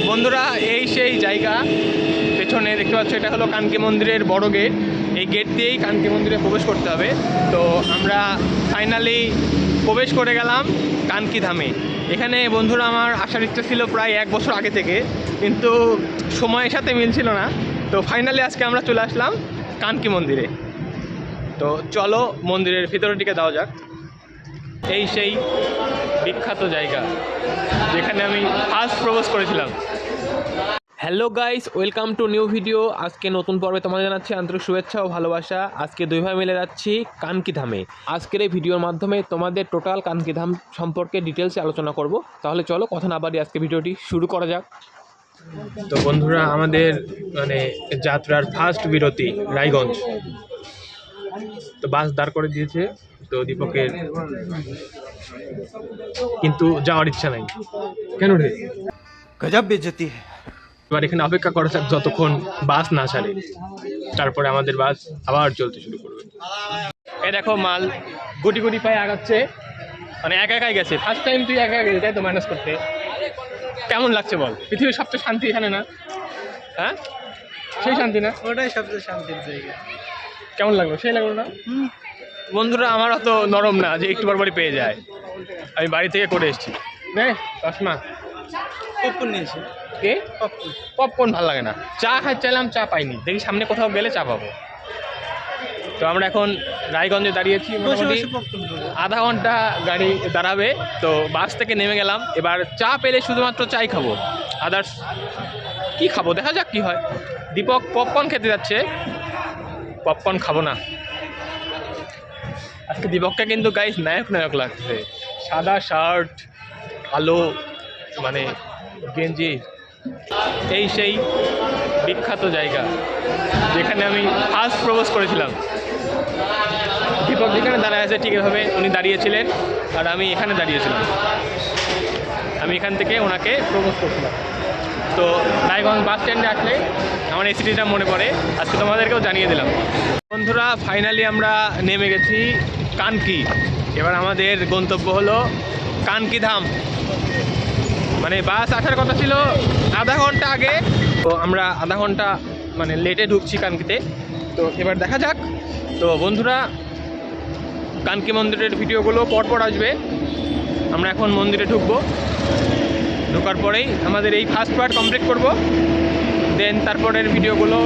তো বন্ধুরা, এই সেই জায়গা পেছনে দেখতে পাচ্ছ, এটা হলো কানকি মন্দিরের বড় গেট। এই গেট দিয়েই কানকি মন্দিরে প্রবেশ করতে হবে। তো আমরা ফাইনালি প্রবেশ করে গেলাম কানকি ধামে। এখানে বন্ধুরা, আমার আসার ইচ্ছা ছিল প্রায় এক বছর আগে থেকে, কিন্তু সময়ের সাথে মিলছিল না। তো ফাইনালি আজকে আমরা চলে আসলাম কানকি মন্দিরে। তো চলো মন্দিরের ভিতরের দিকে যাওয়া যাক। এই সেই বিখ্যাত জায়গা যেখানে আমি ফার্স্ট প্রপোজ করেছিলাম। Hello guys welcome to new video আজকে নতুন পর্বে তোমাদের জানাচ্ছি আন্তরিক শুভেচ্ছা ও ভালোবাসা। আজকে দুই ভাই মিলে যাচ্ছি কানকি ধামে আজকের এই ভিডিওর মাধ্যমে তোমাদের টোটাল কানকি ধাম সম্পর্কে ডিটেলসে আলোচনা করব। তাহলে চলো কথা না বাড়ি আজকে ভিডিওটি শুরু করা যাক। তো বন্ধুরা, আমাদের মানে যাত্রার ফার্স্ট বিরতি, রায়গঞ্জ। তো বাস দাঁড় করে দিয়েছে তো দীপকের কিন্তু যাওয়ার ইচ্ছা নাই। কেন রে? গজব বেজতি এবার এখানে অপেক্ষা করা থাক যতক্ষণ বাস না ছাড়ে তারপরে আমাদের বাস আবার চলতে শুরু করবে। এ দেখো মাল গুটি গুটি পায়ে আগাচ্ছে। মানে একা একাই গেছে। ফার্স্ট টাইম তুই একা গেছিস তাই তো মাইনাস করতে। কেমন লাগছে বল? পৃথিবীর সবচেয়ে শান্তি এখানে না? হ্যাঁ? সেই শান্তি না? ওটাই সবচেয়ে শান্তির জায়গা। কেমন লাগল? সেই লাগল না বন্ধুরা আমার অত নরম না যে একটু পরপরই পেয়ে যায়। আমি বাড়ি থেকে করে এসেছি। নে চশমা। পপকর্ন নিয়েছি। কে? পপকর্ন পপকর্ন ভালো লাগে না। চা খাই চাইলাম চা পাইনি। দেখি সামনে কোথাও গেলে চা পাবো। তো আমরা এখন রায়গঞ্জে দাঁড়িয়েছি মোটামুটি। আধা ঘণ্টা গাড়ি দাঁড়াবে। তো বাস থেকে নেমে গেলাম। এবার চা পেলে শুধুমাত্র চাই খাব। আদার্স কি খাব? দেখা যাক কি হয়। দীপক পপকর্ন খেতে যাচ্ছে। পপকর্ন খাব না। আজকে দীপককে কিন্তু গাইস নায়ক নায়ক লাগছে। সাদা শার্ট কালো মানে গেঞ্জি। এই সেই বিখ্যাত জায়গা যেখানে আমি ফার্স্ট প্রপোজ করেছিলাম। দীপক যেখানে দাঁড়ায় আছে ঠিক এভাবে উনি দাঁড়িয়েছিলেন আর আমি এখানে দাঁড়িয়েছিলাম। আমি এখান থেকে ওনাকে প্রপোজ করছিলাম। তো রায়গঞ্জ বাস স্ট্যান্ডে আসলে আমার এই সিটিটা মনে পড়ে। আজকে তোমাদেরকেও জানিয়ে দিলাম। বন্ধুরা ফাইনালি আমরা নেমে গেছি কানকি। এবার আমাদের গন্তব্য হলো কানকি ধাম। মানে বাস আসার কথা ছিল আধা ঘণ্টা আগে। তো আমরা আধা ঘণ্টা মানে লেটে ঢুকছি কানকিতে। তো এবার দেখা যাক। তো বন্ধুরা, কানকি মন্দিরের ভিডিওগুলো পরপর আসবে। আমরা এখন মন্দিরে ঢুকবো। ঢোকার পরেই আমাদের এই ফার্স্ট পার্ট কমপ্লিট করব। দেন তারপরের ভিডিওগুলো